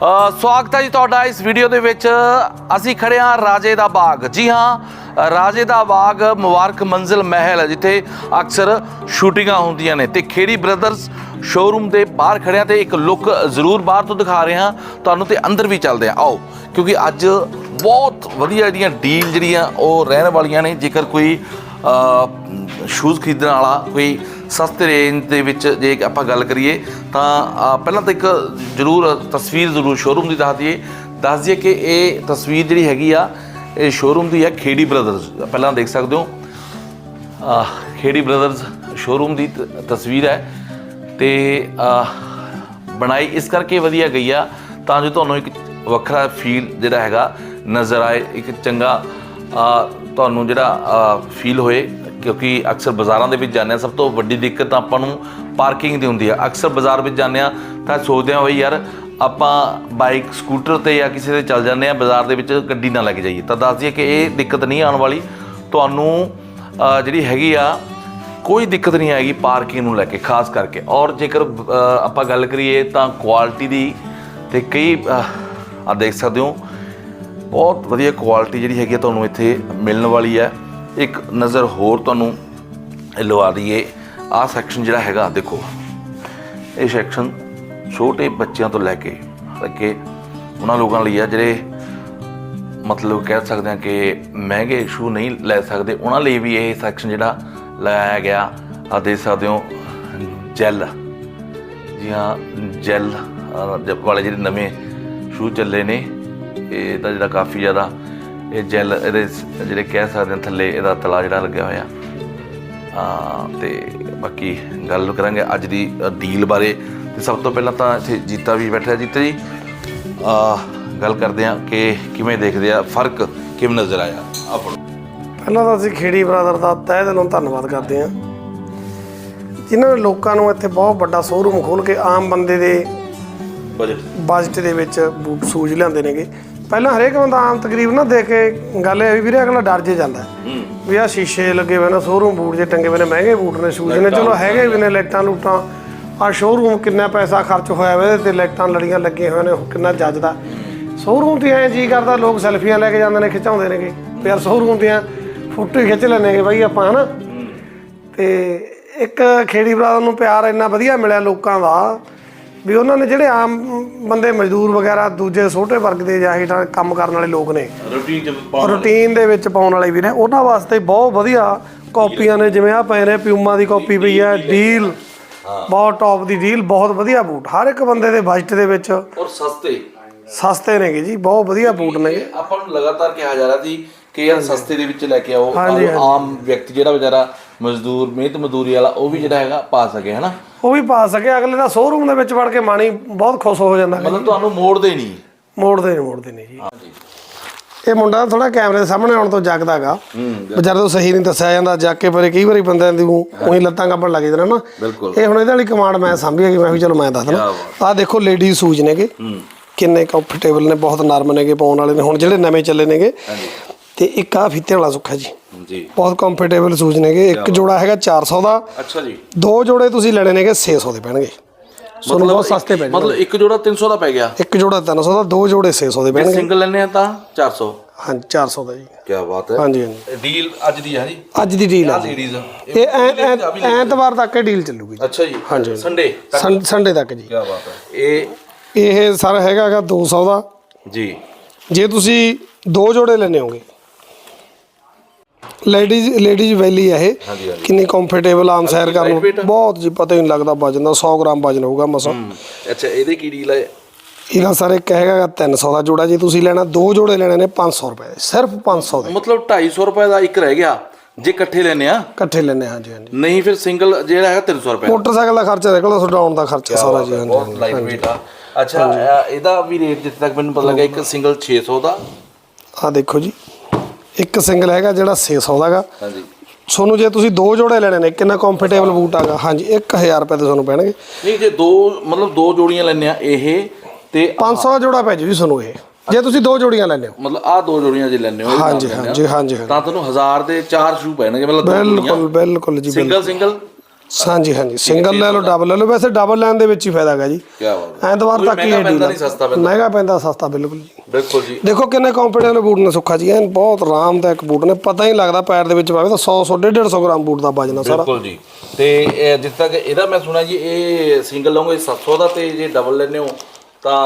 ਸਵਾਗਤ ਹੈ ਜੀ ਤੁਹਾਡਾ ਇਸ ਵੀਡੀਓ ਦੇ ਵਿੱਚ। ਅਸੀਂ ਖੜੇ ਹਾਂ ਰਾਜੇ ਦਾ ਬਾਗ। ਜੀ ਹਾਂ, ਰਾਜੇ ਦਾ ਬਾਗ ਮੁਬਾਰਕ ਮੰਜ਼ਿਲ ਮਹਿਲ ਜਿੱਥੇ ਅਕਸਰ ਸ਼ੂਟਿੰਗਾਂ ਹੁੰਦੀਆਂ ਨੇ। ਤੇ ਖੇੜੀ ਬ੍ਰਦਰਸ ਸ਼ੋਰੂਮ ਦੇ ਬਾਹਰ ਖੜਿਆ ਤੇ ਇੱਕ ਲੁੱਕ ਜ਼ਰੂਰ ਬਾਹਰ ਤੋਂ ਦਿਖਾ ਰਹੇ ਹਾਂ। ਤੁਹਾਨੂੰ ਤੇ ਅੰਦਰ ਵੀ ਚੱਲਦੇ ਹਾਂ। ਆਓ, ਕਿਉਂਕਿ ਅੱਜ ਬਹੁਤ ਵਧੀਆ ਜਿਹੜੀਆਂ ਡੀਲ ਜਿਹੜੀਆਂ ਉਹ ਰਹਿਣ ਵਾਲੀਆਂ ਨੇ। ਜੇਕਰ ਕੋਈ ਸ਼ੂਜ਼ ਖਰੀਦਣ ਵਾਲਾ, ਕੋਈ ਸਸਤੇ ਰੇਂਜ ਦੇ ਵਿੱਚ ਜੇ ਆਪਾਂ ਗੱਲ ਕਰੀਏ, ਤਾਂ ਪਹਿਲਾਂ ਤਾਂ ਇੱਕ ਜ਼ਰੂਰ ਤਸਵੀਰ ਜ਼ਰੂਰ ਸ਼ੋਰੂਮ ਦੀ ਦੱਸ ਦਈਏ। ਦੱਸ ਦਈਏ ਕਿ ਇਹ ਤਸਵੀਰ ਜਿਹੜੀ ਹੈਗੀ ਆ, ਇਹ ਸ਼ੋਰੂਮ ਦੀ ਹੈ ਖੇੜੀ ਬ੍ਰਦਰਸ ਪਹਿਲਾਂ ਦੇਖ ਸਕਦੇ ਹੋ। ਖੇੜੀ ਬ੍ਰਦਰਸ ਸ਼ੋਰੂਮ ਦੀ ਤਸਵੀਰ ਹੈ। ਤੇ ਬਣਾਈ ਇਸ ਕਰਕੇ ਵਧੀਆ ਗਈ ਆ, ਤਾਂ ਜੋ ਤੁਹਾਨੂੰ ਇੱਕ ਵੱਖਰਾ ਫੀਲ ਜਿਹੜਾ ਹੈਗਾ ਨਜ਼ਰ ਆਏ, ਇੱਕ ਚੰਗਾ ਤੁਹਾਨੂੰ ਜਿਹੜਾ ਫੀਲ ਹੋਏ। ਕਿਉਂਕਿ ਅਕਸਰ ਬਾਜ਼ਾਰਾਂ ਦੇ ਵਿੱਚ ਜਾਂਦੇ ਆ ਸਭ ਤੋਂ ਵੱਡੀ ਦਿੱਕਤ ਆਪਾਂ ਨੂੰ ਪਾਰਕਿੰਗ ਦੀ ਹੁੰਦੀ ਆ। ਅਕਸਰ ਬਾਜ਼ਾਰ ਵਿੱਚ ਜਾਂਦੇ ਆ ਤਾਂ ਸੋਚਦੇ ਆ ਬਈ ਯਾਰ, ਆਪਾਂ ਬਾਈਕ, ਸਕੂਟਰ ਤੇ ਜਾਂ ਕਿਸੇ ਤੇ ਚੱਲ ਜਾਂਦੇ ਆ ਬਾਜ਼ਾਰ ਦੇ ਵਿੱਚ ਗੱਡੀ ਨਾ ਲੈ ਕੇ ਜਾਈਏ। ਤਾਂ ਦੱਸ ਦਈਏ ਕਿ ਇਹ ਦਿੱਕਤ ਨਹੀਂ ਆਉਣ ਵਾਲੀ। ਤੁਹਾਨੂੰ ਜਿਹੜੀ ਹੈਗੀ ਆ, ਕੋਈ ਦਿੱਕਤ ਨਹੀਂ ਆਏਗੀ ਪਾਰਕਿੰਗ ਨੂੰ ਲੈ ਕੇ, ਖਾਸ ਕਰਕੇ। ਔਰ ਜੇਕਰ ਆਪਾਂ ਗੱਲ ਕਰੀਏ ਤਾਂ ਕੁਆਲਿਟੀ ਦੀ ਤੇ ਕਈ ਆ ਦੇਖ ਸਕਦੇ ਹੋ। ਬਹੁਤ ਵਧੀਆ ਕੁਆਲਿਟੀ ਜਿਹੜੀ ਹੈਗੀ ਆ ਤੁਹਾਨੂੰ ਇੱਥੇ ਮਿਲਣ ਵਾਲੀ ਹੈ। ਇੱਕ ਨਜ਼ਰ ਹੋਰ ਤੁਹਾਨੂੰ ਲਵਾ ਦਈਏ। ਆਹ ਸੈਕਸ਼ਨ ਜਿਹੜਾ ਹੈਗਾ, ਦੇਖੋ। ਇਹ ਸੈਕਸ਼ਨ ਛੋਟੇ ਬੱਚਿਆਂ ਤੋਂ ਲੈ ਕੇ, ਅੱਗੇ ਉਹਨਾਂ ਲੋਕਾਂ ਲਈ ਆ, ਜਿਹੜੇ ਮਤਲਬ ਕਹਿ ਸਕਦੇ ਹਾਂ ਕਿ ਮਹਿੰਗੇ ਸ਼ੂ ਨਹੀਂ ਲੈ ਸਕਦੇ, ਉਹਨਾਂ ਲਈ ਵੀ ਇਹ ਸੈਕਸ਼ਨ ਜਿਹੜਾ ਲਗਾਇਆ ਗਿਆ। ਆ ਦੇਖ ਸਕਦੇ ਹੋ ਜੈਲ ਜੀ ਹਾਂ ਜੈਲ ਵਾਲੇ ਜਿਹੜੇ ਨਵੇਂ ਸ਼ੂ ਚੱਲੇ ਨੇ, ਇਹ ਤਾਂ ਜਿਹੜਾ ਕਾਫੀ ਜ਼ਿਆਦਾ ਇਹ ਜੈਲ ਇਹਦੇ ਜਿਹੜੇ ਕਹਿ ਸਕਦੇ ਹਾਂ ਥੱਲੇ ਇਹਦਾ ਤਲਾ ਜਿਹੜਾ ਲੱਗਿਆ ਹੋਇਆ। ਆ ਤੇ ਬਾਕੀ ਗੱਲ ਕਰਾਂਗੇ ਅੱਜ ਦੀ ਡੀਲ ਬਾਰੇ। ਤੇ ਸਭ ਤੋਂ ਪਹਿਲਾਂ ਤਾਂ ਇੱਥੇ ਜੀਤਾ ਵੀ ਬੈਠਾ ਜੀਤਾ ਜੀ। ਆ ਗੱਲ ਕਰਦੇ ਆ ਕਿ ਕਿਵੇਂ ਦੇਖਦੇ ਆ ਫ਼ਰਕ ਕਿਵੇਂ ਨਜ਼ਰ ਆਇਆ ਆਪਾਂ ਨੂੰ? ਪਹਿਲਾਂ ਤਾਂ ਅਸੀਂ ਖੇੜੀ ਬਰਾਦਰ ਦਾ ਤਹਿ ਦਿਲੋਂ ਧੰਨਵਾਦ ਕਰਦੇ ਹਾਂ। ਜਿਨ੍ਹਾਂ ਨੇ ਲੋਕਾਂ ਨੂੰ ਇੱਥੇ ਬਹੁਤ ਵੱਡਾ ਸ਼ੋਰੂਮ ਖੋਲ ਕੇ ਆਮ ਬੰਦੇ ਦੇ ਬਜਟ ਬਜਟ ਦੇ ਵਿੱਚ ਬੂਟ ਸੂਜ ਲਿਆਂਦੇ ਨੇਗੇ। ਪਹਿਲਾਂ ਹਰੇਕ ਬੰਦਾ ਆਮ ਤਕਰੀਬ ਨਾ ਦੇਖ ਕੇ ਗੱਲ ਇਹ ਵੀ ਵੀਰੇ ਅਗਲਾ ਡਰ ਜੇ ਜਾਂਦਾ। ਵੀ ਆ ਸ਼ੀਸ਼ੇ ਲੱਗੇ ਹੋਏ ਨੇ ਸ਼ੋਰੂਮ ਬੂਟ ਜੇ ਟੰਗੇ ਹੋਏ ਨੇ ਮਹਿੰਗੇ ਬੂਟ ਨੇ ਸ਼ੂਜ਼ ਨੇ ਚਲੋ ਹੈਗੇ ਵੀ ਨੇ ਲਾਈਟਾਂ ਲੂਟਾਂ। ਆ ਸ਼ੋਰੂਮ ਕਿੰਨਾ ਪੈਸਾ ਖਰਚ ਹੋਇਆ ਵਾ ਤੇ ਲਾਈਟਾਂ ਲੜੀਆਂ ਲੱਗੀਆਂ ਹੋਈਆਂ ਨੇ ਉਹ ਕਿੰਨਾ ਜੱਜਦਾ ਸ਼ੋਰੂਮ ਤੇ ਐ ਜੀ ਕਰਦਾ ਲੋਕ ਸੈਲਫੀਆਂ ਲੈ ਕੇ ਜਾਂਦੇ ਨੇ ਖਿਚਾਉਂਦੇ ਨੇਗੇ। ਯਾਰ ਸ਼ੋਰੂਮ ਦੀਆਂ ਫੋਟੋ ਹੀ ਖਿੱਚ ਲੈਣੇਗੇ ਬਾਈ ਆਪਾਂ ਹਨਾ। ਤੇ ਇੱਕ ਖੇੜੀ ਬਰਾਦਰ ਨੂੰ ਪਿਆਰ ਇੰਨਾ ਵਧੀਆ ਮਿਲਿਆ ਲੋਕਾਂ ਦਾ। ਵੀ ਉਹਨਾਂ ਨੇ ਜਿਹੜੇ ਆਮ ਬੰਦੇ ਮਜ਼ਦੂਰ ਵਗੈਰਾ ਦੂਜੇ ਛੋਟੇ ਵਰਗ ਦੇ ਜਾਂ ਹੇਠਾਂ ਕੰਮ ਕਰਨ ਵਾਲੇ ਲੋਕ ਨੇ ਰੂਟੀਨ ਚ ਪਾਉਣ ਰੂਟੀਨ ਦੇ ਵਿੱਚ ਪਾਉਣ ਵਾਲੇ ਵੀ ਨੇ ਉਹਨਾਂ ਵਾਸਤੇ ਬਹੁਤ ਵਧੀਆ ਕਾਪੀਆਂ ਨੇ ਜਿਵੇਂ ਆ ਪਏ ਨੇ ਪਿਊਮਾ ਦੀ ਕਾਪੀ ਪਈ ਹੈ ਡੀਲ ਬਹੁਤ ਟੌਪ ਦੀ ਡੀਲ ਬਹੁਤ ਵਧੀਆ ਬੂਟ। ਹਰ ਇੱਕ ਬੰਦੇ ਦੇ ਬਜਟ ਦੇ ਵਿੱਚ ਔਰ ਸਸਤੇ। ਸਸਤੇ ਨੇਗੇ ਜੀ ਬਹੁਤ ਵਧੀਆ ਬੂਟ ਨੇਗੇ। ਇਹ ਆਪਾਂ ਨੂੰ ਲਗਾਤਾਰ ਕਿਹਾ ਜਾ ਰਿਹਾ ਸੀ ਕਿ ਯਾਰ ਸਸਤੇ ਦੇ ਵਿੱਚ ਲੈ ਕੇ ਆਓ। ਆਮ ਵਿਅਕਤੀ ਜਿਹੜਾ ਵਿਚਾਰਾ ਮਜ਼ਦੂਰ ਮਿਹਨਤ ਮਜ਼ਦੂਰੀ ਵਾਲਾ ਉਹ ਵੀ ਜਿਹੜਾ ਹੈਗਾ ਪਾ ਸਕੇ ਹਨਾ? ਉਹ ਵੀ ਪਾ ਸਕੇ ਅਗਲੇ ਦਾ ਸ਼ੋਰੂਮ ਦੇ ਵਿੱਚ ਵੜ ਕੇ ਮਾਣੀ ਬਹੁਤ ਖੁਸ਼ ਹੋ ਜਾਂਦਾ। ਮਤਲਬ ਤੁਹਾਨੂੰ ਮੋੜਦੇ ਨਹੀਂ। ਮੋੜਦੇ ਨਹੀਂ ਮੋੜਦੇ ਨਹੀਂ ਜੀ। ਇਹ ਮੁੰਡਾ ਥੋੜਾ ਕੈਮਰੇ ਦੇ ਸਾਹਮਣੇ ਆਉਣ ਤੋਂ ਜਾਗਦਾਗਾ ਵਿਚਾਰੇ ਤੋਂ ਸਹੀ ਨਹੀਂ ਦੱਸਿਆ ਜਾਂਦਾ ਜਾ ਕੇ ਪਰੇ ਕਈ ਵਾਰੀ ਬੰਦਿਆਂ ਦੀ ਉਹੀ ਲੱਤਾਂ ਕੱਪਣ ਲੱਗ ਜਾਂਦੇ ਨੇ। ਇਹ ਹੁਣ ਇਹਦੇ ਵਾਲੀ ਕਮਾਂਡ ਮੈਂ ਸਾਂਭੀ ਹੈਗੀ ਮੈਂ ਵੀ ਚਲੋ ਮੈਂ ਦੱਸ ਦਣਾ ਆਹ ਦੇਖੋ ਲੇਡੀ ਸ਼ੂਜ਼ ਨੇਗੇ। ਕਿੰਨੇ ਕੰਫਰਟੇਬਲ ਨੇ ਬਹੁਤ ਨਰਮ ਨੇਗੇ ਪਾਉਣ ਵਾਲੇ ਨੇ। ਹੁਣ ਜਿਹੜੇ ਨਵੇਂ ਚੱਲੇ ਨੇਗੇ ਤੇ ਇੱਕ ਆ ਫੀਤੇ ਵਾਲਾ ਸੁੱਖਾ ਜੀ। ਜੀ। ਬਹੁਤ ਕੰਫਰਟੇਬਲ ਸ਼ੂਜ਼ ਨੇਗੇ ਇੱਕ ਜੋੜਾ ਹੈਗਾ 400 ਦਾ। ਅੱਛਾ ਜੀ। ਦੋ ਜੋੜੇ ਤੁਸੀਂ ਲੈਣੇ ਨੇਗੇ 600 ਦੇ ਪੈਣਗੇ। ਤੁਹਾਨੂੰ ਬਹੁਤ ਸਸਤੇ ਪੈ ਮਤਲਬ ਇੱਕ ਜੋੜਾ 300 ਦਾ ਪੈ ਗਿਆ। ਇੱਕ ਜੋੜਾ 300 ਦਾ ਦੋ ਜੋੜੇ 600 ਦੇ ਪੈਣਗੇ। ਸਿੰਗਲ ਲੈਣੇ ਆ ਤਾਂ 400 ਹਾਂਜੀ 400 ਦਾ ਜੀ। ਕੀ ਬਾਤ ਹੈ। ਹਾਂਜੀ ਹਾਂਜੀ। ਡੀਲ ਅੱਜ ਦੀ ਹੈ ਜੀ। ਅੱਜ ਦੀ ਡੀਲ ਜੀ। ਸੀਰੀਜ਼ ਇਹ ਐਤਵਾਰ ਤੱਕ ਇਹ ਡੀਲ ਚੱਲੂਗੀ ਜੀ। ਅੱਛਾ ਜੀ। ਹਾਂਜੀ। ਸੰਡੇ ਸੰਡੇ ਤੱਕ ਜੀ। ਕੀ ਬਾਤ ਹੈ। ਇਹ ਇਹ ਸਰ ਹੈਗਾਗਾ 200 ਦਾ। ਜੀ। ਜੇ ਤੁਸੀਂ ਦੋ ਜੋੜੇ ਲੈਣੇ ਹੋਗੇ ਲੇਡੀਜ਼ ਲੇਡੀਜ਼ ਵੈਲੀ ਆ ਇਹ। ਹਾਂਜੀ, ਹਾਂਜੀ। ਕਿੰਨੀ ਕੰਫਰਟੇਬਲ ਆਮ ਸੈਰ ਕਰਨ lightweight ਆ? ਨੂੰ ਬਹੁਤ ਜੀ ਪਤਾ ਹੀ ਨਹੀਂ ਲੱਗਦਾ ਵਜਨ ਦਾ 100 ਗ੍ਰਾਮ ਵਜਨ ਹੋਊਗਾ ਮਸਾ। ਅੱਛਾ ਇਹਦੇ ਕੀ ਡੀਲ ਹੈ ਇਹਦਾ ਸਰ ਇੱਕ ਹੈਗਾਗਾ 300 ਦਾ ਜੋੜਾ। ਜੇ ਤੁਸੀਂ ਲੈਣਾ ਦੋ ਜੋੜੇ ਲੈਣੇ ਨੇ 500 ਰੁਪਏ ਦੇ। ਸਿਰਫ 500 ਦੇ। ਮਤਲਬ 250 ਰੁਪਏ ਦਾ ਇੱਕ ਰਹਿ ਗਿਆ। ਜੇ ਇਕੱਠੇ ਲੈਣੇ ਆ। ਇਕੱਠੇ ਲੈਣੇ ਹਾਂਜੀ ਹਾਂਜੀ। ਨਹੀਂ ਫਿਰ ਸਿੰਗਲ ਜਿਹੜਾ ਹੈਗਾ 300 ਰੁਪਏ ਮੋਟਰਸਾਈਕਲ ਦਾ ਖਰਚਾ ਨਿਕਲਦਾ ਤੁਹਾਡਾ ਆਉਣ ਦਾ ਖਰਚਾ ਸਾਰਾ ਜੀ ਹਾਂਜੀ ਬਹੁਤ ਲਾਈਟ weight ਆ। ਅੱਛਾ ਅ, ਇਹਦਾ ਵੀ ਰੇਟ ਜਿੱਥੇ ਤੱਕ ਮੈਨੂੰ ਪਤਾ ਲੱਗਾ ਇੱਕ ਸਿੰਗਲ 600 ਦਾ। ਆ ਦੇਖੋ ਜੀ। ਇੱਕ ਸਿੰਗਲ ਹੈਗਾ ਜਿਹੜਾ 600 ਦਾਗਾ ਹਾਂਜੀ। ਤੁਹਾਨੂੰ ਜੇ ਤੁਸੀਂ ਦੋ ਜੋੜੇ ਲੈਣੇ ਨੇ ਕਿੰਨਾ ਕੰਫਰਟੇਬਲ ਬੂਟ ਆਗਾ? ਹਾਂਜੀ 1000 ਰੁਪਏ ਦੇ ਤੁਹਾਨੂੰ ਪੈਣਗੇ। ਨਹੀਂ ਜੇ ਦੋ ਮਤਲਬ ਦੋ ਜੋੜੀਆਂ ਲੈਣੇ ਆ ਇਹ ਤੇ 500 ਦਾ ਜੋੜਾ ਪੈ ਜੂ ਜੀ ਤੁਹਾਨੂੰ ਇਹ। ਜੇ ਤੁਸੀਂ ਦੋ ਜੋੜੀਆਂ ਲੈਣੇ ਹੋ। ਮਤਲਬ ਆ ਦੋ ਜੋੜੀਆਂ ਜੇ ਲੈਣੇ ਹੋ ਹਾਂਜੀ ਹਾਂਜੀ ਹਾਂਜੀ। ਤਾਂ ਤੁਹਾਨੂੰ 1000 ਦੇ ਚਾਰ ਸ਼ੂ ਪੈਣਗੇ ਮਤਲਬ ਬਿਲਕੁਲ ਬਿਲਕੁਲ ਜੀ ਸਿੰਗਲ ਸਿੰਗਲ ਹਾਂਜੀ ਹਾਂਜੀ। ਸਿੰਗਲ ਲੈ ਲਓ ਡਬਲ ਲੈ ਲਓ। ਵੈਸੇ ਡਬਲ ਲੈਣ ਦੇ ਵਿੱਚ ਹੀ ਫਾਇਦਾ ਹੈਗਾ ਜੀ। ਕੀ ਬਾਤ ਐਤਵਾਰ ਤੱਕ ਹੀ ਇਹ ਡੀਲ ਨਹੀਂ, ਸਸਤਾ ਪੈਂਦਾ। ਮਹਿੰਗਾ ਪੈਂਦਾ ਸਸਤਾ ਬਿਲਕੁਲ ਜੀ। ਬਿਲਕੁਲ ਜੀ। ਦੇਖੋ ਕਿੰਨੇ ਕੰਫਰਟੇਬਲ ਬੂਟ ਨੇ ਸੁੱਖਾ ਜੀ। ਐਨ ਬਹੁਤ ਆਰਾਮਦਾਇਕ ਬੂਟ ਨੇ। ਪਤਾ ਹੀ ਲੱਗਦਾ ਪੈਰ ਦੇ ਵਿੱਚ ਪਾਵੇ ਤਾਂ 100 100 150 ਗ੍ਰਾਮ ਬੂਟ ਦਾ ਵਜਨ ਆ ਸਾਰਾ। ਬਿਲਕੁਲ ਜੀ। ਤੇ ਜਿੱਥੇ ਤੱਕ ਇਹਦਾ ਮੈਂ ਸੁਣਿਆ ਜੀ ਇਹ ਸਿੰਗਲ ਲਓਗੇ 700 ਦਾ ਤੇ ਜੇ ਡਬਲ ਲੈਣੇ ਹੋ ਤਾਂ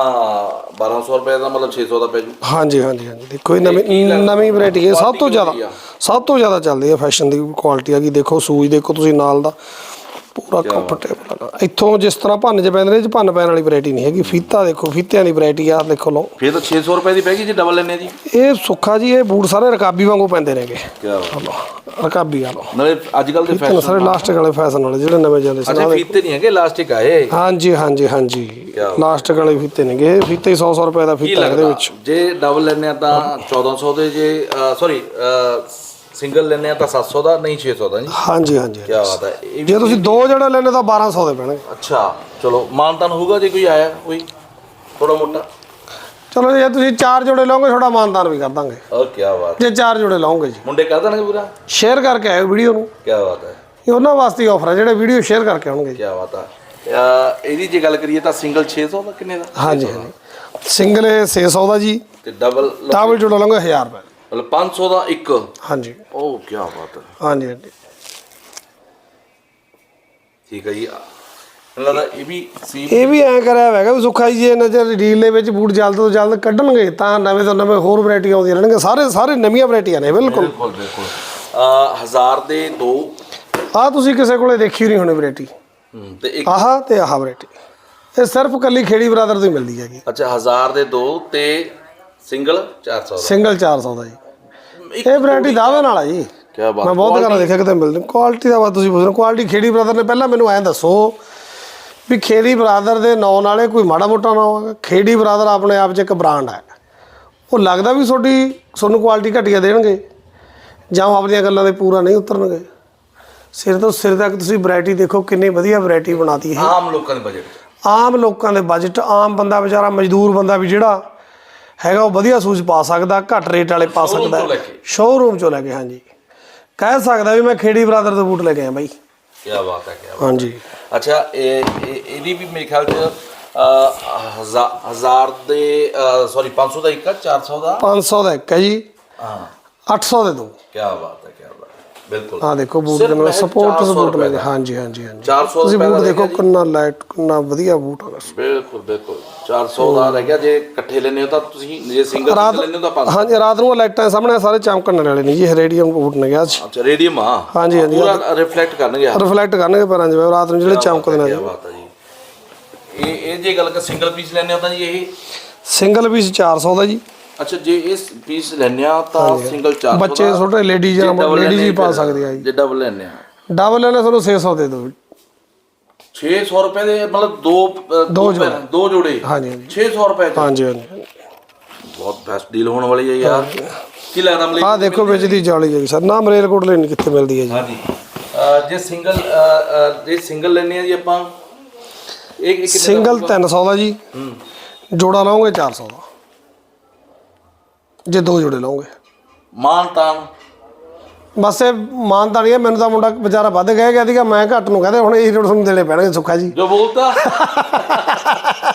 1200 ਰੁਪਏ ਦਾ ਮਤਲਬ 600 ਦਾ ਪੈ ਜੂ। ਹਾਂਜੀ ਹਾਂਜੀ ਹਾਂਜੀ। ਦੇਖੋ ਇਹ ਨਵੀਂ ਨਵੀਂ ਵੈਰਾਈਟੀ ਹੈ। ਸਭ ਤੋਂ ਜ਼ਿਆਦਾ ਸਭ ਤੋਂ ਜ਼ਿਆਦਾ ਚੱਲਦੀ ਹੈ ਫੈਸ਼ਨ ਦੀ ਕੁਆਲਿਟੀ ਆ ਗਈ। ਦੇਖੋ ਸੂਜ ਦੇਖੋ ਤੁਸੀਂ ਨਾਲ ਦਾ। ਪੂਰਾ ਕੰਫਰਟੇਬਲ ਆ। ਇੱਥੋਂ ਜਿਸ ਤਰ੍ਹਾਂ ਭੰਨ ਚ ਪੈਂਦੇ ਨੇ ਇਹ ਚ ਭੰਨ ਪੈਣ ਵਾਲੀ ਵੈਰਾਈਟੀ ਨਹੀਂ ਹੈਗੀ। ਫੀਤਾ ਦੇਖੋ ਫੀਤਿਆਂ ਦੀ ਵੈਰਾਈਟੀ ਆ ਦੇਖੋ ਲਓ। ਫਿਰ ਤਾਂ 600 ਰੁਪਏ ਦੀ ਪੈਗੀ ਜੇ ਡਬਲ ਲੈਣੇ ਜੀ ਇਹ ਸੁੱਖਾ ਜੀ ਇਹ ਬੂਟ ਸਾਰੇ ਰਕਾਬੀ ਵਾਂਗੂ ਪੈਂਦੇ ਨੇਗੇ। ਕੀ ਲਓ ਰਕਾਬੀ ਆ ਲਓ। ਨਾਲੇ ਅੱਜ ਕੱਲ ਦੇ ਫੈਸ਼ਨ ਸਾਰੇ ਲਾਸਟਿਕ ਵਾਲੇ ਫੈਸ਼ਨ ਵਾਲੇ ਜਿਹੜੇ ਨਵੇਂ ਜਾਂਦੇ ਸੀ ਅੱਛਾ ਫੀਤੇ ਨਹੀਂ ਹੈਗੇ ਇਲਾਸਟਿਕ ਆਏ ਹਾਂਜੀ ਹਾਂਜੀ ਹਾਂਜੀ। ਬਾਤ। ਲਾਸਟਿਕ ਵਾਲੇ ਫੀਤੇ ਨੇਗੇ। ਇਹ ਫੀਤੇ 100 100 ਰੁਪਏ ਦਾ ਫੀਤਾ ਇਹਦੇ ਵਿੱਚ। ਜੇ ਡਬਲ ਲੈਣੇ ਆ ਤਾਂ 1400 ਦੇ ਜੇ ਸੌਰੀ ਸਿੰਗਲ ਲੈਣੇ ਆ ਤਾਂ 700 ਦਾ ਨਹੀਂ 600 ਦਾ ਜੀ? ਹਾਂਜੀ ਹਾਂਜੀ ਕੀ ਬਾਤ ਹੈ ਇਹ ਵੀ- ਜੇ ਤੁਸੀਂ ਦੋ ਜਣੇ ਲੈਣੇ ਤਾਂ 1200 ਦੇ ਪੈਣਗੇ। ਅੱਛਾ ਚਲੋ ਮਾਨਤਾਨ ਹੋਊਗਾ ਜੇ ਕੋਈ ਆਇਆ ਕੋਈ ਥੋੜਾ ਮੋਟਾ। ਚਲੋ ਜੇ ਤੁਸੀਂ ਚਾਰ ਜੋੜੇ ਲਓਗੇ ਥੋੜਾ ਮਾਨਦਾਨ ਵੀ ਕਰ ਦਾਂਗੇ। ਓ ਕੀ ਬਾਤ ਜੇ ਚਾਰ ਜੋੜੇ ਲਓਗੇ ਜੀ। ਮੁੰਡੇ ਕਰ ਦੇਣਗੇ ਪੂਰਾ? ਸ਼ੇਅਰ ਕਰਕੇ ਆਇਓ ਵੀਡੀਓ ਨੂੰ। ਕੀ ਬਾਤ ਹੈ। ਇਹ ਉਹਨਾਂ ਵਾਸਤੇ ਆਫਰ ਹੈ ਜਿਹੜੇ ਵੀਡੀਓ ਸ਼ੇਅਰ ਕਰਕੇ ਆਉਣਗੇ ਜੀ। ਕੀ ਬਾਤ ਹੈ। ਅਹ ਇਹਦੀ ਜੇ ਗੱਲ ਕਰੀਏ ਤਾਂ ਸਿੰਗਲ 600 ਦਾ ਕਿੰਨੇ ਦਾ? ਹਾਂਜੀ ਹਾਂਜੀ। ਸਿੰਗਲ ਇਹ 600 ਦਾ ਜੀ। ਤੇ ਡਬਲ ਡਬਲ ਜੋੜਾ ਲਓਗੇ 1000 ਰੁਪਏ। ਮਤਲਬ 500 ਦਾ ਇੱਕ। ਹਾਂਜੀ। ਓ ਕੀ ਬਾਤ ਹੈ। ਹਾਂਜੀ ਹਾਂਜੀ। ਠੀਕ ਹੈ ਜੀ। ਲੱਗਦਾ ਇਹ ਵੀ ਸੀ ਇਹ ਵੀ ਐਂ ਕਰਿਆ ਹੋਇਆ ਹੈਗਾ ਵੀ ਸੁੱਖਾ ਜੀ ਜੇ ਨਜ਼ਰ ਡੀਲ ਦੇ ਵਿੱਚ ਬੂਟ ਜਲਦ ਤੋਂ ਜਲਦ ਕੱਢਣਗੇ ਤਾਂ ਨਵੇਂ ਤੋਂ ਨਵੇਂ ਹੋਰ ਵੈਰਾਈਟੀਆਂ ਆਉਂਦੀਆਂ ਰਹਿਣਗੀਆਂ। ਸਾਰੇ ਸਾਰੇ ਨਵੀਆਂ ਵੈਰਾਈਟੀਆਂ ਨੇ ਬਿਲਕੁਲ। ਬਿਲਕੁਲ ਬਿਲਕੁਲ। ਦੇ ਦੋ। ਆਹ ਤੁਸੀਂ ਕਿਸੇ ਕੋਲੇ ਦੇਖੀ ਨਹੀਂ ਹੋਣੀ ਵੈਰਾਈਟੀ ਹਮ, ਤੇ ਇੱਕ ਆਹ ਤੇ ਆਹ ਵੈਰਾਈਟੀ ਇਹ ਸਿਰਫ ਕੱਲੀ ਖੇੜੀ ਬਰਾਦਰ ਤੋਂ ਹੀ ਮਿਲਦੀ ਹੈਗੀ। ਅੱਛਾ ਹਜ਼ਾਰ ਦੇ ਦੋ ਤੇ ਸਿੰਗਲ 400 ਦਾ। ਸਿੰਗਲ 400 ਦਾ ਜੀ। ਇਹ ਵੈਰਾਈਟੀ ਦਾਅਵੇ ਨਾਲ ਆ ਜੀ। ਕੀ ਬਾਤ ਮੈਂ ਬਹੁਤ ਘਰਾਂ ਦੇਖਿਆ ਕਿਤੇ ਮਿਲਦੀ। ਕੁਆਲਿਟੀ ਦਾ ਬਾਤ ਤੁਸੀਂ ਪੁੱਛ ਰਹੇ ਕੁਆਲਿਟੀ ਖੇੜੀ ਬਰਾਦਰ ਨੇ ਪਹਿਲਾਂ ਮੈਨੂੰ ਐਂ ਦੱਸੋ ਵੀ ਖੇੜੀ ਬਰਾਦਰ ਦੇ ਨਾਂ ਨਾਲੇ ਕੋਈ ਮਾੜਾ ਮੋਟਾ ਨਾਂ ਹੋਗਾ ਖੇੜੀ ਬਰਾਦਰ ਆਪਣੇ ਆਪ 'ਚ ਇੱਕ ਬ੍ਰਾਂਡ ਹੈ। ਉਹ ਲੱਗਦਾ ਵੀ ਤੁਹਾਡੀ ਤੁਹਾਨੂੰ ਕੁਆਲਿਟੀ ਘਟੀਆ ਦੇਣਗੇ। ਜਾਂ ਆਪਣੀਆਂ ਗੱਲਾਂ ਦੇ ਪੂਰਾ ਨਹੀਂ ਉਤਰਨਗੇ। ਸਿਰ ਤੋਂ ਸਿਰ ਤੱਕ ਤੁਸੀਂ ਵੈਰਾਈਟੀ ਦੇਖੋ ਕਿੰਨੀ ਵਧੀਆ ਵੈਰਾਈਟੀ ਬਣਾਤੀ ਹੈ। ਆਮ ਲੋਕਾਂ ਦੇ ਬਜਟ ਆਮ ਲੋਕਾਂ ਦੇ ਬਜਟ ਆਮ ਬੰਦਾ ਵਿਚਾਰਾ ਮਜ਼ਦੂਰ ਬੰਦਾ ਵੀ ਜਿਹੜਾ ਹੈਗਾ ਉਹ ਵਧੀਆ ਸੂਝ ਪਾ ਸਕਦਾ ਘੱਟ ਰੇਟ ਵਾਲੇ ਪਾ ਸਕਦਾ। ਸ਼ੋਰੂਮ ਚੋਂ ਲੈ ਕੇ ਹਾਂਜੀ। ਕਹਿ ਸਕਦਾ ਵੀ ਮੈਂ ਖੇੜੀ ਬਰਾਦਰ ਤੋਂ ਬੂਟ ਲੈ ਕੇ ਆਇਆ ਬਾਈ। ਕੀ ਬਾਤ ਹੈ ਕੀ ਹਾਂਜੀ। ਅੱਛਾ ਇਹ ਇਹ- ਇਹਦੀ ਵੀ ਮੇਰੇ ਖਿਆਲ ਚ ਹਜ਼ਾਰ ਦੇ ਸੌਰੀ 500 ਦਾ ਇੱਕ ਆ 400 ਦਾ? 500 ਦਾ ਇੱਕ ਹੈ ਜੀ। ਹਾਂ। 800 ਦੇ ਦੋ। ਕੀ ਬਾਤ ਹੈ ਬਿਲਕੁਲ। ਆ ਦੇਖੋ ਬੂਟ ਦੇ ਨਾਲ ਸਪੋਰਟ 400 ਸਪੋਰਟ ਰੁਪਏ ਲੈ ਦਾ। ਹਾਂਜੀ ਹਾਂਜੀ ਹਾਂਜੀ। 400 ਤੁਸੀਂ ਬੂਟ ਦੇਖੋ ਕਿੰਨਾ ਲਾਈਟ ਕਿੰਨਾ ਵਧੀਆ ਬੂਟ ਆ। ਬਿਲਕੁਲ ਬਿਲਕੁਲ। 400 ਦਾ ਰਹਿ ਗਿਆ। ਜੇ ਇਕੱਠੇ ਲੈਣੇ ਹੋ ਤਾਂ ਤੁਸੀਂ ਜੇ ਸਿੰਗਲ ਲੈਣੇ ਹੋ ਤਾਂ 500 ਹਾਂਜੀ ਰਾਤ ਨੂੰ ਲਾਈਟਾਂ ਸਾਹਮਣੇ ਸਾਰੇ ਚਮਕਣ ਵਾਲੇ ਨੇ ਜੀ ਰੇਡੀਅਮ ਬੂਟ ਨੇ ਗਿਆ ਅੱਛਾ ਰੇਡੀਅਮ ਆ। ਹਾਂਜੀ, ਹਾਂਜੀ। ਪੂਰਾ ਰਿਫਲੈਕਟ ਕਰਨਗੇ। ਰਿਫਲੈਕਟ ਕਰਨਗੇ ਪੈਰਾਂ 'ਚ ਰਾਤ ਨੂੰ ਜਿਹੜੇ ਚਮਕਦੇ ਨੇ ਹੈ ਇਹ ਇਹ ਜੇ ਗੱਲ ਕਰ ਸਿੰਗਲ ਪੀਸ ਲੈਣੇ ਹੋ ਤਾਂ ਜੀ ਇਹ ਸਿੰਗਲ ਪੀਸ 400 ਦਾ ਜੀ। ਅੱਛਾ ਜੇ ਇਸ ਪੀਸ ਲੈਣੇ ਆ ਤਾਂ ਸਿੰਗਲ 400 ਬੱਚੇ ਦਾ। ਛੋਟੇ ਲੇਡੀਜ਼ double ਲੇਡੀਜ਼ ਹੀ ਪਾ ਸਕਦੀ ਆ ਜੀ। ਜੇ ਡਬਲ ਲੈਣੇ ਆ। ਡਬਲ ਲੈਣੇ ਤੁਹਾਨੂੰ 600 ਦੇ ਦਿਓ 600 ਰੁਪਏ ਦੇ ਮਤਲਬ ਦੋ ਦੋ ਦੋ ਜੋੜੇ। ਹਾਂਜੀ ਹਾਂਜੀ। 600 ਰੁਪਏ ਚ। ਹਾਂਜੀ ਹਾਂਜੀ। ਬਹੁਤ ਬੈਸਟ ਡੀਲ ਹੋਣ ਵਾਲੀ ਹੈ ਯਾਰ। ਕੀ ਲੱਗਦਾ ਮਲੇ ਆਹ ਦੇਖੋ ਵਿੱਚ ਦੀ ਜਾਲੀ ਹੈ ਜੀ। ਸਰ ਨਾ ਮਰੇਲਕੋਟ ਲੈਣੀ ਕਿੱਥੇ ਮਿਲਦੀ ਹੈ ਜੀ? ਹਾਂਜੀ। ਜੇ ਸਿੰਗਲ ਜੇ ਸਿੰਗਲ ਲੈਣੇ ਆ ਜੀ ਆਪਾਂ ਦਾ ਸਿੰਗਲ ਪਊਗਾ? 300 ਦਾ ਜੀ। ਹੂੰ। ਜੋੜਾ ਲਾਉਂਗੇ 400 ਦਾ। ਜੇ ਦੋ ਜੋੜੇ ਲਾਉਂਗੇ। ਮਾਨ ਤਾਨ। ਬਸ ਇਹ ਨਹੀਂ ਹੈ ਮੈਨੂੰ ਤਾਂ ਮੁੰਡਾ ਵਿਚਾਰਾ ਵੱਧ ਗਿਆ ਗਿਆ ਸੀਗਾ ਮੈਂ ਘੱਟ ਨੂੰ ਕਹਿੰਦੇ ਹੁਣ ਇਹ ਰੋਡ ਤੁਹਾਨੂੰ ਦੇਣੇ ਪੈਣਗੇ ਸੁੱਖਾ ਜੀ। ਜੋ ਬੋਲਤਾ।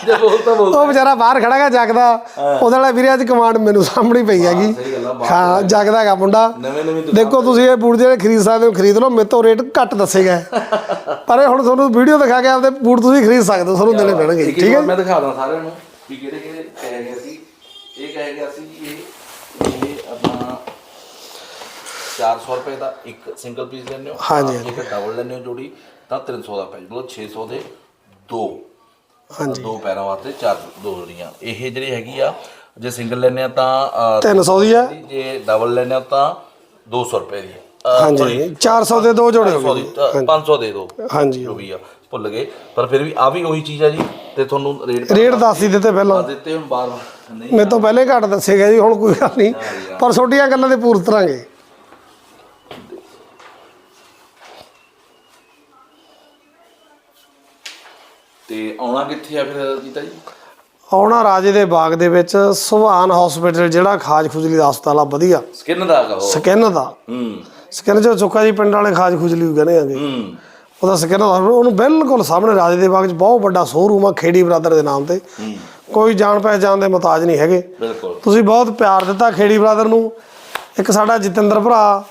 ਜੋ ਬੋਲਤਾ ਬੋਲਤਾ। ਉਹ ਵਿਚਾਰਾ ਬਾਹਰ ਖੜਾ ਗਾ ਜਗਦਾ ਉਹਦੇ ਵਾਲਾ ਵੀਰੇ ਅੱਜ ਕਮਾਂਡ ਮੈਨੂੰ ਸਾਹਮਣੇ ਪਈ ਹੈਗੀ। ਸਹੀ ਗੱਲ ਆ, ਬਾਹਰ ਹਾਂ ਮੁੰਡਾ। ਨਵੇਂ ਨਵੇਂ ਦੇਖੋ ਤੁਸੀਂ ਇਹ ਬੂਟ ਜਿਹੜੇ ਖਰੀਦ ਸਕਦੇ ਹੋ ਖਰੀਦ ਲਓ ਮੇਰੇ ਤੋਂ ਰੇਟ ਘੱਟ ਦੱਸੇ ਗਏ ਪਰ ਇਹ ਹੁਣ ਤੁਹਾਨੂੰ ਵੀਡੀਓ ਦਿਖਾ ਕੇ ਆਪਦੇ ਬੂਟ ਤੁਸੀਂ ਖਰੀਦ ਸਕਦੇ ਹੋ ਤੁਹਾਨੂੰ ਦੇਣੇ ਪੈਣਗੇ ਠੀਕ ਹੈ ਮੈਂ ਦਿਖਾ ਦਾਂ ਸਾਰਿਆਂ ਨੂੰ ਵੀ ਕਿਹੜੇ ਕਿਹੜੇ ਕਹਿ ਗਿਆ ਸੀ। ਇਹ ਕਹਿ ਗਿਆ ਸੀ ਕਿ ਇਹ ਇਹ ਆਪਣਾ 400 ਰੁਪਏ ਦਾ ਇੱਕ ਸਿੰਗਲ ਪੀਸ ਲੈਣੇ ਹੋ। ਹਾਂਜੀ, ਤਾਂ ਇੱਕ ਡਬਲ ਲੈਣੇ ਹੋ ਜੋੜੀ ਤਾਂ 300 ਦਾ ਪੈ ਮਤਲਬ 600 ਦੇ ਦੋ। ਹਾਂਜੀ। ਦੋ ਪੈਰਾਂ ਵਾਸਤੇ ਚਾਰ ਦੋ ਜੋੜੀਆਂ। ਇਹ ਜਿਹੜੀ ਹੈਗੀ ਆ ਜੇ ਸਿੰਗਲ ਲੈਣੇ ਆ ਤਾਂ ਅ, 300 ਦੀ ਹੈ ਜੇ ਡਬਲ ਲੈਣੇ ਆ ਤਾਂ 200 ਰੁਪਏ ਦੀ ਹਾਂਜੀ 400 ਦੇ ਦੋ ਜੋੜੇ ਹੋ 500 ਗਏ ਦੀ ਜੀ। ਤਾਂ 500 ਦੇ ਦੋ ਹਾਂਜੀ। ਜੋ ਵੀ ਆ ਭੁੱਲ ਗਏ। ਪਰ ਫਿਰ ਵੀ ਆ ਵੀ ਉਹੀ ਚੀਜ਼ ਆ ਜੀ ਤੇ ਤੁਹਾਨੂੰ ਰੇਟ ਰੇਟ ਦੱਸ ਹੀ ਦਿੱਤੇ ਪਹਿਲਾਂ। ਦਿੱਤੇ ਹੁਣ ਬਾਰ ਨਹੀਂ ਮੇਰੇ ਤੋਂ ਪਹਿਲੇ ਘੱਟ ਦੱਸੇ ਗਏ ਜੀ ਹੁਣ ਕੋਈ ਗੱਲ ਨਹੀਂ। ਪਰ ਛੋਟੀਆਂ ਗੱਲਾਂ ਦੇ ਪੂਰ ਤਰਾਂਗੇ ਤੇ ਆਉਣਾ ਕਿੱਥੇ ਆ ਫਿਰ ਜੀਤਾ ਜੀ? ਆਉਣਾ ਰਾਜੇ ਦੇ ਬਾਗ ਦੇ ਵਿੱਚ ਸੁਭਾਨ ਹਸਪੀਟਲ ਜਿਹੜਾ ਖਾਜ ਖੁਜਲੀ ਦਾ ਹਸਪਤਾਲ ਆ ਵਧੀਆ। ਸਕਿਨ ਦਾ ਹੈਗਾ ਉਹ। ਸਕਿਨ ਦਾ। ਹੂੰ। ਸਕਿਨ ਚ ਸੁੱਖਾ ਜੀ ਪਿੰਡ ਵਾਲੇ ਖਾਜ ਖੁਜਲੀ ਕਹਿੰਦੇ ਆਗੇ। ਹੂੰ। ਉਹਦਾ ਸਕਿਨ ਉਹਨੂੰ ਬਿਲਕੁਲ ਸਾਹਮਣੇ ਰਾਜੇ ਦੇ ਬਾਗ 'ਚ ਬਹੁਤ ਵੱਡਾ ਸ਼ੋਰੂਮ ਆ ਖੇੜੀ ਬਰਾਦਰ ਦੇ ਨਾਮ ਤੇ। ਕੋਈ ਜਾਣ ਪਹਿਚਾਣ ਦੇ ਮੁਤਾਜ ਨਹੀਂ ਹੈਗੇ। ਬਿਲਕੁਲ। ਤੁਸੀਂ ਬਹੁਤ ਪਿਆਰ ਦਿੱਤਾ ਖੇੜੀ ਬਰਾਦਰ ਨੂੰ। ਇੱਕ ਸਾਡਾ ਜਤਿੰਦਰ ਭਰਾ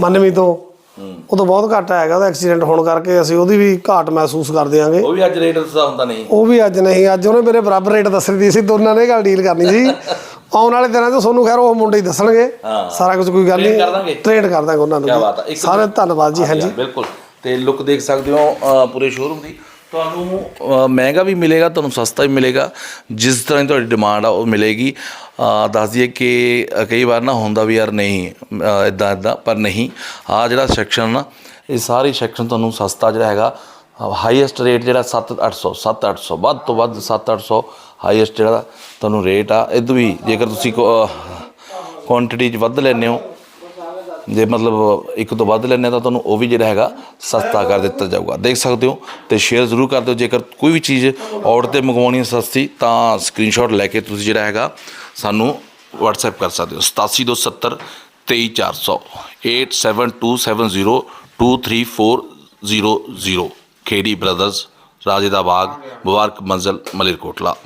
ਮੰਨਵੀ ਤੋਂ। ਉਹ ਤੋਂ ਬਹੁਤ ਘੱਟ ਹੈਗਾ ਉਹਦਾ ਐਕਸੀਡੈਂਟ ਹੋਣ ਕਰਕੇ ਅਸੀਂ ਉਹਦੀ ਵੀ ਘਾਟ ਮਹਿਸੂਸ ਕਰਦੇ ਆਂਗੇ ਉਹ ਵੀ ਅੱਜ ਰੇਟ ਦਾ ਹੁੰਦਾ ਨਹੀਂ। ਉਹ ਵੀ ਅੱਜ ਨਹੀਂ ਅੱਜ ਉਹਨੇ ਮੇਰੇ ਬਰਾਬਰ ਰੇਟ ਦੱਸਣੀ ਦੀ ਸੀ ਦੋਨਾਂ ਨੇ ਗੱਲ ਡੀਲ ਕਰਨੀ ਸੀ। ਆਉਣ ਵਾਲੇ ਦਿਨਾਂ 'ਚ ਤੁਹਾਨੂੰ ਖੈਰ ਉਹ ਮੁੰਡੇ ਹੀ ਦੱਸਣਗੇ। ਸਾਰਾ ਕੁਝ ਕੋਈ ਗੱਲ ਨਹੀਂ। ਟ੍ਰੇਨ ਕਰ ਦਾਂਗੇ ਉਹਨਾਂ ਨੂੰ। ਬਾਤ ਸਾਰੇ ਧੰਨਵਾਦ ਜੀ ਹਾਂਜੀ ਬਿਲਕੁਲ। ਤੇ ਲੁੱਕ ਦੇਖ ਸਕਦੇ ਹੋ ਪੂਰੇ ਸ਼ੋਰੂਮ ਦੀ। ਤੁਹਾਨੂੰ ਅ, ਮਹਿੰਗਾ ਵੀ ਮਿਲੇਗਾ ਤੁਹਾਨੂੰ ਸਸਤਾ ਵੀ ਮਿਲੇਗਾ। ਜਿਸ ਤਰ੍ਹਾਂ ਦੀ ਤੁਹਾਡੀ ਡਿਮਾਂਡ ਆ ਉਹ ਮਿਲੇਗੀ। ਅ, ਦੱਸ ਦਈਏ ਕਿ ਅ, ਕਈ ਵਾਰ ਨਾ ਹੁੰਦਾ ਵੀ ਯਾਰ ਨਹੀਂ ਇਦਾਂ ਇਦਾਂ ਪਰ ਨਹੀਂ। ਆ ਜਿਹੜਾ ਸੈਕਸ਼ਨ ਨਾ ਇਹ ਸਾਰੀ ਸੈਕਸ਼ਨ ਤੁਹਾਨੂੰ ਸਸਤਾ ਜਿਹੜਾ ਹੈਗਾ ਹਾਈਐਸਟ ਰੇਟ ਜਿਹੜਾ 7800 7800 ਵੱਧ ਤੋਂ ਵੱਧ 7800 ਹਾਈਐਸਟ ਜਿਹੜਾ ਤੁਹਾਨੂੰ ਰੇਟ ਆ। ਇਹ ਤੋਂ ਵੀ ਜੇਕਰ ਤੁਸੀਂ ਕੁਆਂਟੀਟੀ 'ਚ ਵੱਧ ਲੈਂਦੇ ਹੋ ਜੇ ਮਤਲਬ ਇੱਕ ਤੋਂ ਵੱਧ ਲੈਣੇ ਤਾਂ ਤੁਹਾਨੂੰ ਉਹ ਵੀ ਜਿਹੜਾ ਹੈਗਾ ਸਸਤਾ ਕਰ ਦਿੱਤਾ ਜਾਊਗਾ। ਦੇਖ ਸਕਦੇ ਹੋ ਤੇ ਸ਼ੇਅਰ ਜ਼ਰੂਰ ਕਰ ਦਿਓ। ਜੇਕਰ ਕੋਈ ਵੀ ਚੀਜ਼ ਆਰਡਰ ਤੇ ਮੰਗਵਾਉਣੀ ਹੈ ਸਸਤੀ ਤਾਂ ਸਕਰੀਨਸ਼ਾਟ ਲੈ ਕੇ ਤੁਸੀਂ ਜਿਹੜਾ ਹੈਗਾ ਸਾਨੂੰ WhatsApp ਕਰ ਸਕਦੇ ਹੋ। 8770 23400 8727023400 ਖੇੜੀ ਬ੍ਰਦਰਜ਼ ਰਾਜੇ ਦਾ ਬਾਗ, ਮੁਬਾਰਕ ਮੰਜ਼ਲ, ਮਲੇਰਕੋਟਲਾ।